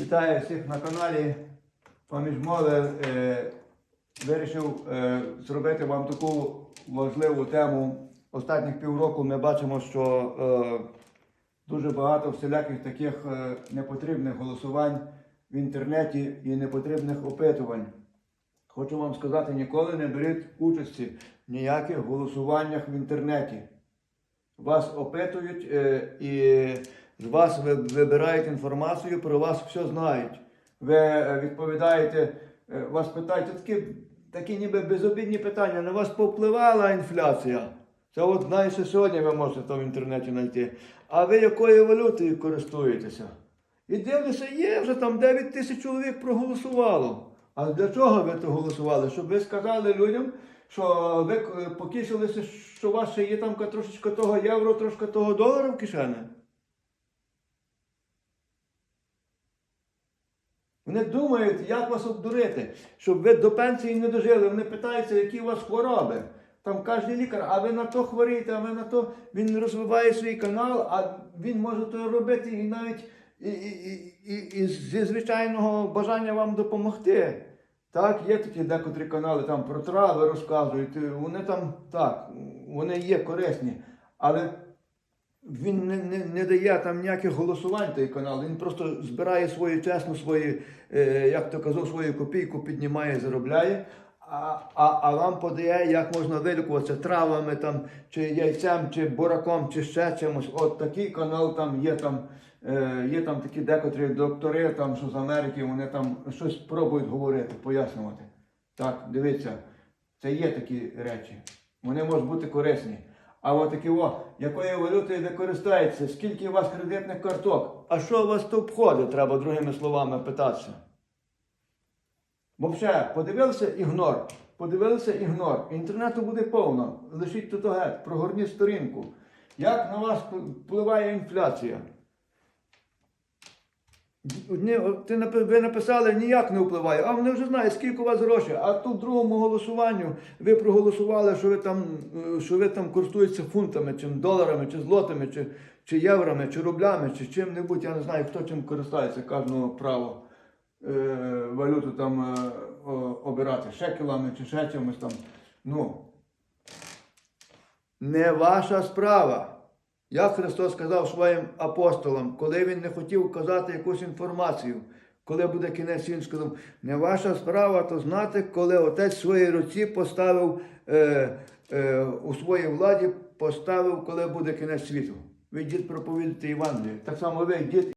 Вітаю всіх на каналі. Поміж мови е, вирішив е, зробити вам таку важливу тему. Останніх півроку ми бачимо, що е, дуже багато всіляких таких е, непотрібних голосувань в інтернеті і непотрібних опитувань. Хочу вам сказати, ніколи не беріть участі в ніяких голосуваннях в інтернеті. Вас опитують е, і з вас вибирають інформацію, про вас все знають. Ви е, відповідаєте, е, вас питають такі, такі ніби безобідні питання. На вас повпливала інфляція. Це от знаєте, сьогодні ви можете то в інтернеті знайти. А ви якою валютою користуєтеся? І дивлюся, є вже там 9 тисяч чоловік проголосувало. А для чого ви то голосували? Щоб ви сказали людям, що ви е, покішилися, що у вас ще є там трошечки того євро, трошки того долара в кишені? Вони думають, як вас обдурити, щоб ви до пенсії не дожили. Вони питаються, які у вас хвороби. Там кожен лікар, а ви на то хворієте, а ви на то. Він розвиває свій канал, а він може то робити і навіть і, і, і, і, зі звичайного бажання вам допомогти. Так, є такі декотрі канали там про трави розказують. Вони там так, вони є корисні, але він не, не, не дає там ніяких голосувань той канал. Він просто збирає свою чесну, свої, е, як то казав, свою копійку піднімає, заробляє. А, а, а вам подає, як можна вилікуватися травами, там, чи яйцем, чи бураком, чи ще чимось. От такий канал там є там. Е, є там такі декотрі доктори, там, що з Америки, вони там щось пробують говорити, пояснювати. Так, дивіться, це є такі речі. Вони можуть бути корисні. А от такі, о, якою валютою ви користуєтеся, скільки у вас кредитних карток, а що у вас тут входить, треба другими словами питатися. Взагалі, подивилися ігнор. Подивилися ігнор. Інтернету буде повно. Лишіть тут геть, прогорніть сторінку. Як на вас впливає інфляція? Ви написали, ніяк не впливає, а вони вже знають, скільки у вас грошей. А тут в другому голосуванню ви проголосували, що ви там, е, що ви там користуєтеся фунтами, чи доларами, чи злотами, чи, чи єврами, чи рублями, чи чим-небудь. Я не знаю, хто чим користується, кожного право е, валюту там е, обирати, шекелами чи ще чимось там. Ну, не ваша справа. Як Христос сказав своїм апостолам, коли Він не хотів казати якусь інформацію, коли буде кінець, він сказав, не ваша справа то знати, коли отець в своїй руці поставив е, е, у своїй владі, поставив, коли буде кінець світу. Ви йдіть проповідати Євангеліє. Так само ви йдіть